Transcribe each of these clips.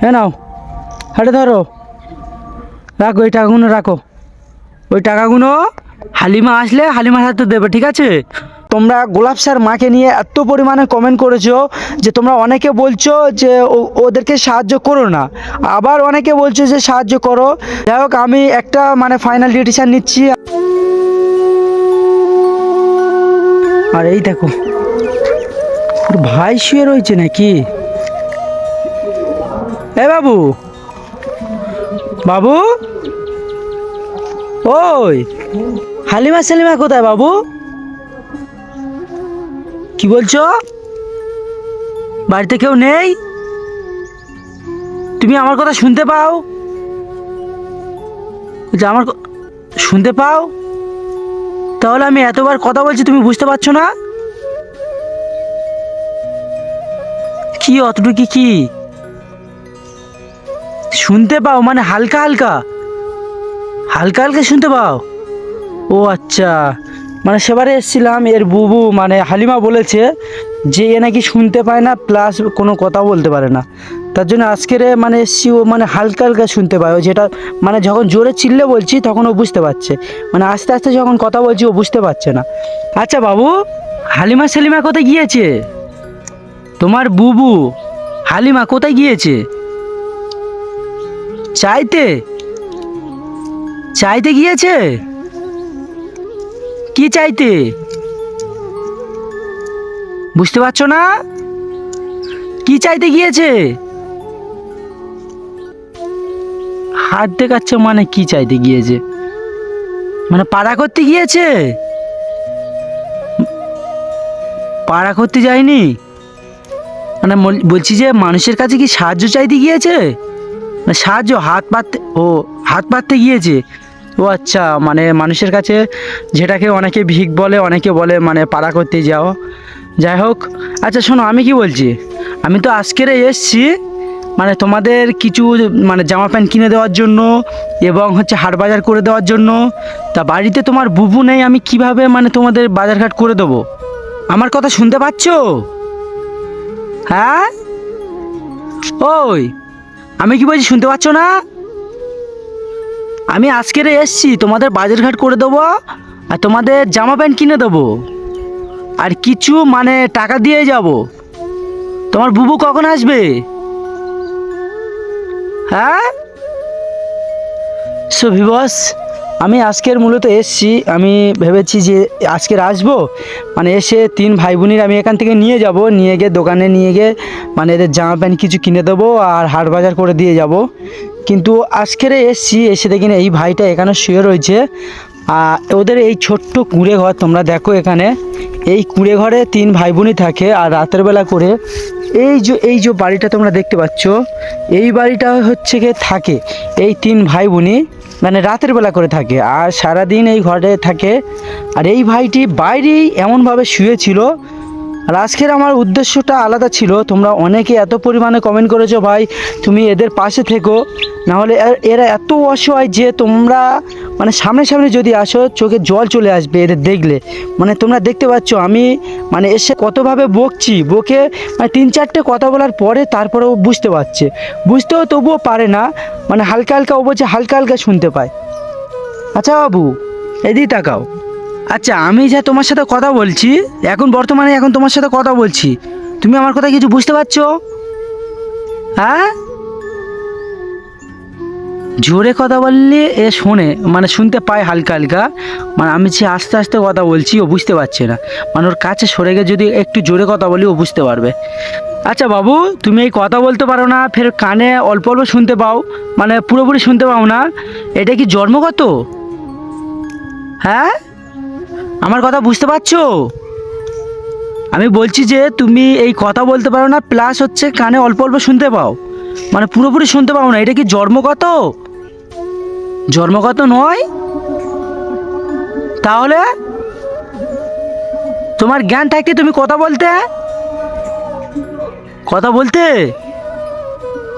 হ্যাঁ নাও, হাটে ধরো। রাখো, এই টাকাগুলো রাখো। ওই টাকাগুলো হালিমা আসলে হালিমার হাতে দেবে, ঠিক আছে? তোমরা গোলাপ স্যার মাকে নিয়ে এত পরিমাণে কমেন্ট করেছ যে তোমরা অনেকে বলছো যে ওদেরকে সাহায্য করো না। আবার অনেকে বলছো যে সাহায্য করো। যাই হোক, আমি একটা মানে ফাইনাল ডিসিশন নিচ্ছি। আর এই দেখো ভাই শুয়ে রয়েছে নাকি? এ বাবু। বাবু? ওই, হালিমা সালিমা কোথায় বাবু? কি বলছো? বাড়িতে কেউ নেই? তুমি আমার কথা শুনতে পাও? যে আমার শুনতে পাও? তাহলে আমি এতবার কথা বলছি, তুমি বুঝতে পারছ না? কি, অতটুকু কি? শুনতে পাও মানে হালকা হালকা? হালকা হালকা শুনতে পাও? ও আচ্ছা মানে সেবারে এসেছিলাম, এর বুবু মানে হালিমা বলেছে যে এ নাকি শুনতে পায় না প্লাস কোনো কথা বলতে পারে না। তার জন্য আজকের মানে এসছি ও মানে হালকা হালকা শুনতে পায়। ও যেটা মানে যখন জোরে চিল্লে বলছি, তখন ও বুঝতে পারছে। মানে আস্তে আস্তে যখন কথা বলছি, ও বুঝতে পারছে না। আচ্ছা বাবু, হালিমা সালিমা কোথায় গিয়েছে? তোমার বুবু, হালিমা কোথায় গিয়েছে? চাইতে? চাইতে গিয়েছে? কি চাইতে? বুঝতে পারছ না? কি চাইতে গিয়েছে? হাত দেখাচ্ছে মানে কি চাইতে গিয়েছে? মানে পাড়া করতে গিয়েছে? পাড়া করতে যায়নি? মানে বলছি যে মানুষের কাছে কি সাহায্য চাইতে গিয়েছে? সাহায্য হাত পাততে ও হাত পাততে গিয়েছে? ও আচ্ছা মানে মানুষের কাছে যেটাকে অনেকে ভিক বলে, অনেকে বলে মানে পাড়া করতে যাও। যাই হোক আচ্ছা শোনো, আমি কি বলছি? আমি তো আজকেরে এসছি মানে তোমাদের কিছু মানে জামা প্যান্ট কিনে দেওয়ার জন্য এবং হচ্ছে হাট বাজার করে দেওয়ার জন্য। তা বাড়িতে তোমার বুবু নেই, আমি কীভাবে মানে তোমাদের বাজারঘাট করে দেবো? আমার কথা শুনতে পাচ্ছো? হ্যাঁ? ওই আমি কি বলছি, শুনতে পাচ্ছ না? আমি আজকের এসছি, তোমাদের বাজারঘাট করে দেবো আর তোমাদের জামা প্যান্ট কিনে দেবো। আর কিছু মানে টাকা দিয়ে যাব। তোমার বুবু কখন আসবে? হ্যাঁ? সো ভিবস আমি আজকের মূলত এসছি, আমি ভেবেছি যে আজকের আসব মানে এসে তিন ভাই বোনের আমি এখান থেকে নিয়ে যাব, নিয়ে গিয়ে দোকানে নিয়ে গিয়ে মানে এদের জামা প্যান্ট কিছু কিনে দেবো আর হাট বাজার করে দিয়ে যাব। কিন্তু আজকের এসছি, এসে দেখি না এই ভাইটা এখানে শুয়ে রয়েছে। আর ওদের এই ছোট্ট কুঁড়ে ঘর তোমরা দেখো এখানে। এই কুঁড়ে ঘরে তিন ভাই বোনই থাকে আর রাতের বেলা করে এই যে এই যে বাড়িটা তোমরা দেখতে পাচ্ছ, এই বাড়িটা হচ্ছে গিয়ে থাকে এই তিন ভাই বোনই মানে রাতের বেলা করে থাকে। আর সারাদিন এই ঘরে থাকে। আর এই ভাইটি বাইরেই এমনভাবে শুয়েছিল আর আজকের আমার উদ্দেশ্যটা আলাদা ছিল। তোমরা অনেকে এত পরিমাণে কমেন্ট করেছ ভাই, তুমি এদের পাশে থেকো। নাহলে এরা এত অসহায় যে তোমরা মানে সামনে সামনে যদি আসো, চোখে জল চলে আসবে এদের দেখলে। মানে তোমরা দেখতে পাচ্ছ, আমি মানে এসে কতভাবে বকছি। বকে মানে তিন চারটে কথা বলার পরে তারপরেও বুঝতে পারছে। বুঝতেও তবুও পারে না মানে হালকা হালকা ও বলছে হালকা হালকা শুনতে পায়। আচ্ছা বাবু, এদিকে তাকাও। আচ্ছা আমি যা তোমার সাথে কথা বলছি, এখন বর্তমানে এখন তোমার সাথে কথা বলছি, তুমি আমার কথা কিছু বুঝতে পারছ? হ্যাঁ? জোরে কথা বললে এ শোনে মানে শুনতে পায় হালকা হালকা মানে আমি যে আস্তে আস্তে কথা বলছি, ও বুঝতে পারছে না। মানে ওর কাছে সরে গিয়ে যদি একটু জোরে কথা বলি, ও বুঝতে পারবে। আচ্ছা বাবু, তুমি এই কথা বলতে পারো না, ফের কানে অল্প অল্প শুনতে পাও মানে পুরোপুরি শুনতে পাও না। এটা কি জন্মগত? হ্যাঁ? আমার কথা বুঝতে পারছ? আমি বলছি যে তুমি এই কথা বলতে পারো না প্লাস হচ্ছে কানে অল্প অল্প শুনতে পাও। মানে পুরোপুরি শুনতে পাও না, এটা কি জন্মগত? জন্মগত নয়? তাহলে তোমার জ্ঞান থাকতে তুমি কথা বলতে? কথা বলতে?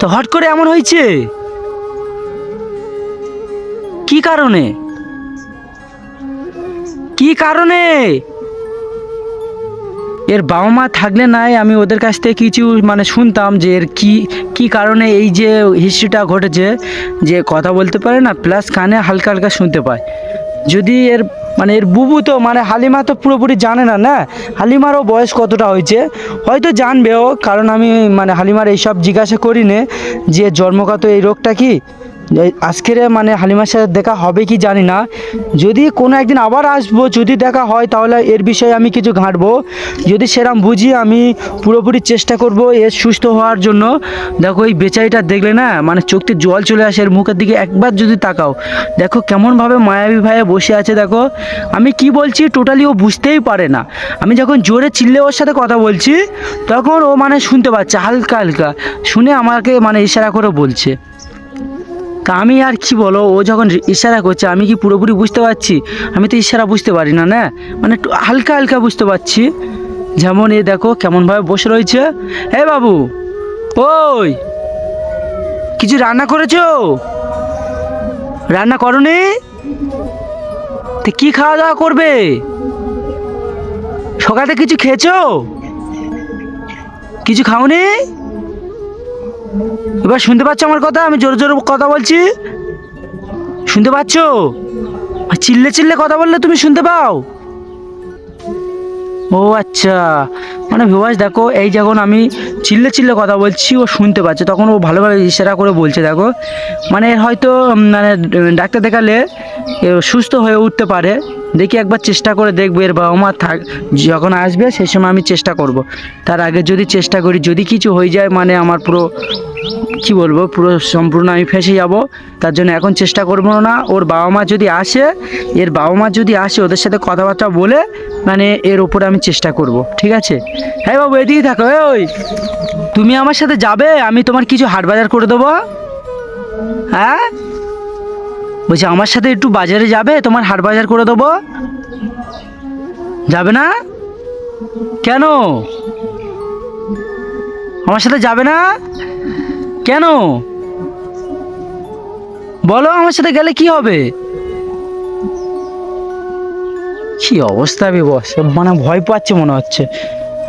তো হট করে এমন হয়েছে? কি কারণে? কি কারণে? এর বাবা মা থাকলে নাই, আমি ওদের কাছ থেকে কিছু মানে শুনতাম যে এর কি কি কারণে এই যে হিস্ট্রিটা ঘটেছে, যে কথা বলতে পারে না প্লাস কানে হালকা হালকা শুনতে পায়। যদি এর মানে এর বুবু তো মানে হালিমা তো পুরোপুরি জানে না না? হালিমারও বয়স কতটা হয়েছে? হয়তো জানবেও, কারণ আমি মানে হালিমার এইসব জিজ্ঞাসা করি নে যে জন্মগত এই রোগটা কি? আজকের মানে হালিমার সাথে দেখা হবে কি জানি না। যদি কোনো একদিন আবার আসব, যদি দেখা হয়, তাহলে এর বিষয়ে আমি কিছু ঘাঁটবো। যদি সেরম বুঝি, আমি পুরোপুরি চেষ্টা করব এর সুস্থ হওয়ার জন্য। দেখো, এই বেচারিটা দেখলে না মানে চোখতে জল চলে আসে, এর মুখের দিকে একবার যদি তাকাও। দেখো, কেমনভাবে মায়াবী ভাইয়ে বসে আছে, দেখো। আমি কি বলছি টোটালি ও বুঝতেই পারে না। আমি যখন জোরে চিল্লে ওর সাথে কথা বলছি, তখন ও মানে শুনতে পাচ্ছে, হালকা হালকা। শুনে আমাকে মানে ইশারা করে বলছে। তা আমি আর কি বলো? ও যখন ইশারা করছে, আমি কি পুরোপুরি বুঝতে পারছি? আমি তো ইশারা বুঝতে পারি না না? মানে একটু হালকা হালকা বুঝতে পারছি। যেমন এ দেখো, কেমনভাবে বসে রয়েছে। হে বাবু, ওই, কিছু রান্না করেছ? রান্না করনি? তো কি খাওয়া দাওয়া করবে? সকালে কিছু খেয়েছো? কিছু খাওনি? এবার শুনতে পাচ্ছ আমার কথা? আমি জোরে জোরে কথা বলছি। শুনতে পাচ্ছ? চিল্লে চিল্লে কথা বললে তুমি শুনতে পাও? ও আচ্ছা। মানে ভিবাস দেখো, এই যখন আমি চিল্লে চিল্লে কথা বলছি, ও শুনতে পাচ্ছে। তখন ও ভালোভাবে ইশারা করে বলছে, দেখো। মানে হয়তো মানে ডাক্তার দেখালে সুস্থ হয়ে উঠতে পারে। দেখি একবার চেষ্টা করে দেখব, এর বাবা মা থাক, যখন আসবে সেই সময় আমি চেষ্টা করব। তার আগে যদি চেষ্টা করি, যদি কিছু হয়ে যায় মানে আমার পুরো, কি বলব, পুরো সম্পূর্ণ আমি ফেসে যাব। তার জন্য এখন চেষ্টা করব না। ওর বাবা মা যদি আসে, এর বাবা মা যদি আসে, ওদের সাথে কথাবার্তা বলে মানে এর উপরে আমি চেষ্টা করব। ঠিক আছে? হ্যাঁ বাবু, এদিকে থাকো ওই তুমি আমার সাথে যাবে? আমি তোমার কিছু হাট বাজার করে দেবো। হ্যাঁ? বলছি, আমার সাথে একটু বাজারে যাবে? তোমার হাট বাজার করে দেবো। যাবে না? কেন? আমার সাথে যাবে না? কেন? বলো, আমার সাথে গেলে কি হবে? কি অবস্থা বস? মানে ভয় পাচ্ছে মনে হচ্ছে।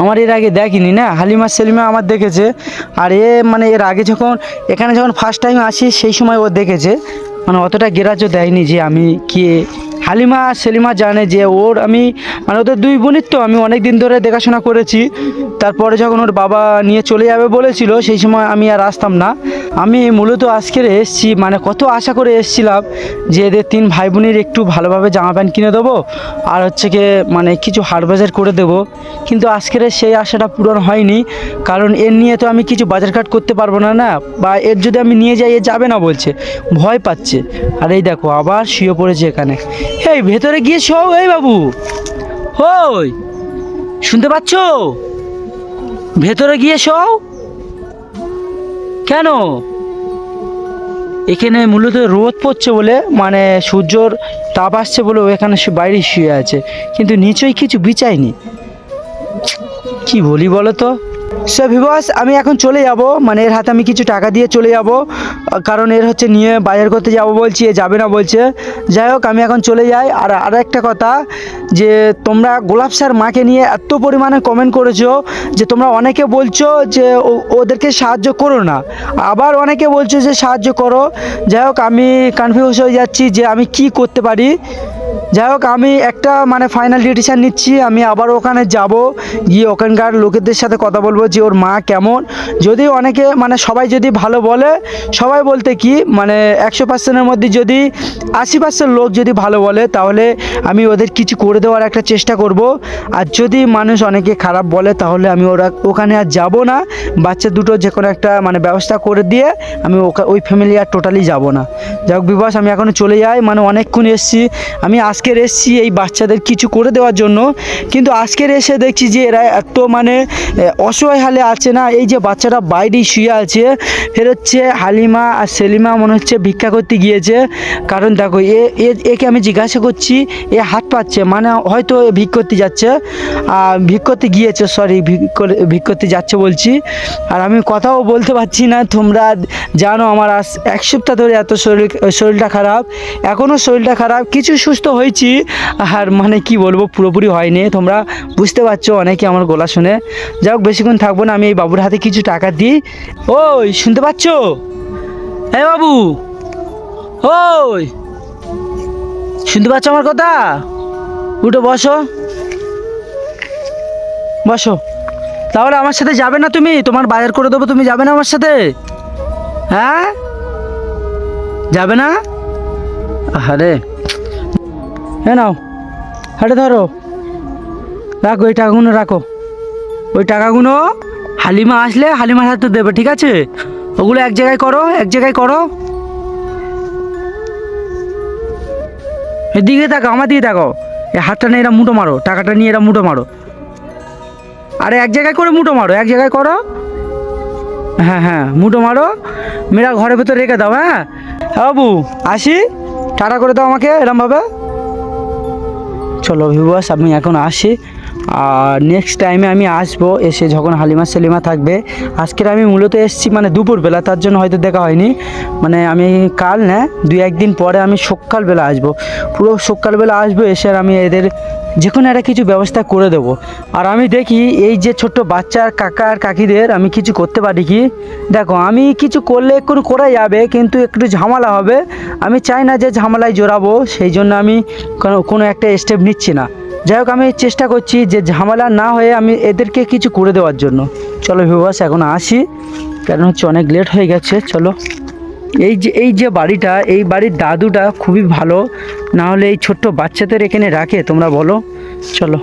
আমার এর আগে দেখিনি না? হালিমা সেলিমা আমার দেখেছে। আর এ মানে এর আগে যখন, এখানে যখন ফার্স্ট টাইম আসি, সেই সময় ও দেখেছে। মানে অতটা গ্রাহ্য দেয়নি যে আমি কে। হালিমা সেলিমা জানে যে ওর আমি মানে ওদের দুই বোনের তো, আমি অনেক দিন ধরে দেখাশোনা করেছি। তারপরে যখন ওর বাবা নিয়ে চলে যাবে বলেছিল, সেই সময় আমি আর আসতাম না। আমি মূলত আজকের এসছি মানে কত আশা করে এসছিলাম যে এদের তিন ভাই বোনের একটু ভালোভাবে জামা প্যান্ট কিনে দেবো আর হচ্ছে কি মানে কিছু হাট বাজার করে দেবো। কিন্তু আজকের সেই আশাটা পূরণ হয়নি, কারণ এর নিয়ে তো আমি কিছু বাজার ঘাট করতে পারব না না? বা এর যদি আমি নিয়ে যাই, এ যাবে না বলছে, ভয় পাচ্ছে। আর এই দেখো, আবার শুয়ে পড়েছে এখানে। এই ভেতরে গিয়ে শো এই বাবু। হই শুনতে পাচ্ছ? ভেতরে গিয়ে শো কেন? এখানে মূলত রোদ পড়ছে বলে মানে সূর্যর তাপ আসছে বলে এখানে বাইরে শুয়ে আছে। কিন্তু নিচই কিছু বিচায়নি। কি বলি বলো তো? সে ভিবাস আমি এখন চলে যাব। মানে এর হাতে আমি কিছু টাকা দিয়ে চলে যাব। কারণ এর হচ্ছে নিয়ে বাজার করতে যাব বলছি, এ যাবে না বলছে। যাই হোক, আমি এখন চলে যাই। আর আর একটা কথা, যে তোমরা গোলাপ স্যার মাকে নিয়ে এত পরিমাণে কমেন্ট করেছ যে তোমরা অনেকে বলছো যে ওদেরকে সাহায্য করো না। আবার অনেকে বলছো যে সাহায্য করো। যাই হোক, আমি কনফিউজ হয়ে যাচ্ছি যে আমি কি করতে পারি। যাই হোক, আমি একটা মানে ফাইনাল ডিসিশন নিচ্ছি, আমি আবার ওখানে যাব, গিয়ে ওখানকার লোকেদের সাথে কথা বলব যে ওর মা কেমন। যদি অনেকে মানে সবাই যদি ভালো বলে, সবাই বলতে কি মানে একশো পার্সেন্টের মধ্যে যদি আশি পার্সেন্ট লোক যদি ভালো বলে, তাহলে আমি ওদের কিছু করে দেওয়ার একটা চেষ্টা করব। আর যদি মানুষ অনেকে খারাপ বলে, তাহলে আমি ওরা, ওখানে আর যাব না। বাচ্চা দুটো যে কোনো একটা মানে ব্যবস্থা করে দিয়ে আমি ওই ফ্যামিলি আর টোটালি যাব না। যাই হোক বিবাস আমি এখনও চলে যাই মানে অনেকক্ষণ এসছি। আমি আজকের এসছি এই বাচ্চাদের কিছু করে দেওয়ার জন্য। কিন্তু আজকের এসে দেখছি যে এরা এত মানে অসহায় হালে আছে না। এই যে বাচ্চাটা বাইরেই শুয়ে আছে, ফের হচ্ছে হালিমা আর সেলিমা মনে হচ্ছে ভিক্ষা করতে গিয়েছে। কারণ দেখো, এ একে আমি জিজ্ঞাসা করছি, এ হাত পাচ্ছে মানে হয়তো ভিক করতে যাচ্ছে। আর ভিক করতে গিয়েছে সরি ভিক করতে যাচ্ছে বলছি। আর আমি কথাও বলতে পারছি না, তোমরা জানো আমার এক সপ্তাহ ধরে এত শরীর, শরীরটা খারাপ। এখনও শরীরটা খারাপ, কিছু সুস্থ হয়েছে হয়েছি আর মানে কি বলব, পুরোপুরি হয়নি। তোমরা বুঝতে পারছ অনেকে আমার গলা শুনে। যাই হোক, বেশিক্ষণ থাকব না, আমি এই বাবুর হাতে কিছু টাকা দিই। ওই, শুনতে পাচ্ছ? হ্যাঁ বাবু! ওই! শুনতে পাচ্ছ আমার কথা? উঠে, বসো। বসো। তাহলে আমার সাথে যাবে না তুমি? তোমার বাজার করে দেবো, তুমি যাবে না আমার সাথে? হ্যাঁ? যাবে না? আরে হ্যাঁ নাও, হাটে ধরো। রাখো ওই টাকাগুলো রাখো। ওই টাকাগুলো হালিমা আসলে হালিমার হাতে দেবে, ঠিক আছে? ওগুলো এক জায়গায় করো, এক জায়গায় করো। এদিকে তাকো আমার দিকে তাকো এই হাতটা নিয়ে এরা মুটো মারো, টাকাটা নিয়ে এরা মুটো মারো। আরে এক জায়গায় করে মুটো মারো, এক জায়গায় করো। হ্যাঁ হ্যাঁ মুটো মারো। মেয়েরা ঘরের ভেতর রেখে দাও হ্যাঁ? হ্যাঁ বাবু, আসি। টাটা করে দাও আমাকে, এরমভাবে। চলো ভিবাস আমি এখন আসি। নেক্সট টাইমে আমি আসব, এসে যখন হালিমা সেলিমা থাকবে, আজকের আমি মূলত এসেছি মানে দুপুরবেলা, তার জন্য হয়তো দেখা হয়নি। মানে আমি কাল না, দুই একদিন পরে আমি সকালবেলা আসব। পুরো সকালবেলা আসব, এসে আর আমি এদের যে কোনো একটা কিছু ব্যবস্থা করে দেবো। আর আমি দেখি এই যে ছোট্ট বাচ্চার কাকা আর কাকিদের আমি কিছু করতে পারি কি? দেখো, আমি কিছু করলে একটু করা যাবে, কিন্তু একটু ঝামেলা হবে। আমি চাই না যে ঝামেলায় জোরাবো সেই জন্য আমি কোনো- কোনো একটা স্টেপ নিচ্ছি না। যাই হোক, আমি চেষ্টা করছি যে ঝামেলা না হয়ে আমি এদেরকে কিছু করে দেওয়ার জন্য। চলো ভিউবাস এখন আসি। কারণ হচ্ছে অনেক লেট হয়ে গেছে, চলো। এই যে এই যে বাড়িটা, এই বাড়ির দাদুটা খুবই ভালো। না হলে এই ছোট্ট বাচ্চাদের এখানে রাখে, তোমরা বলো। চলো।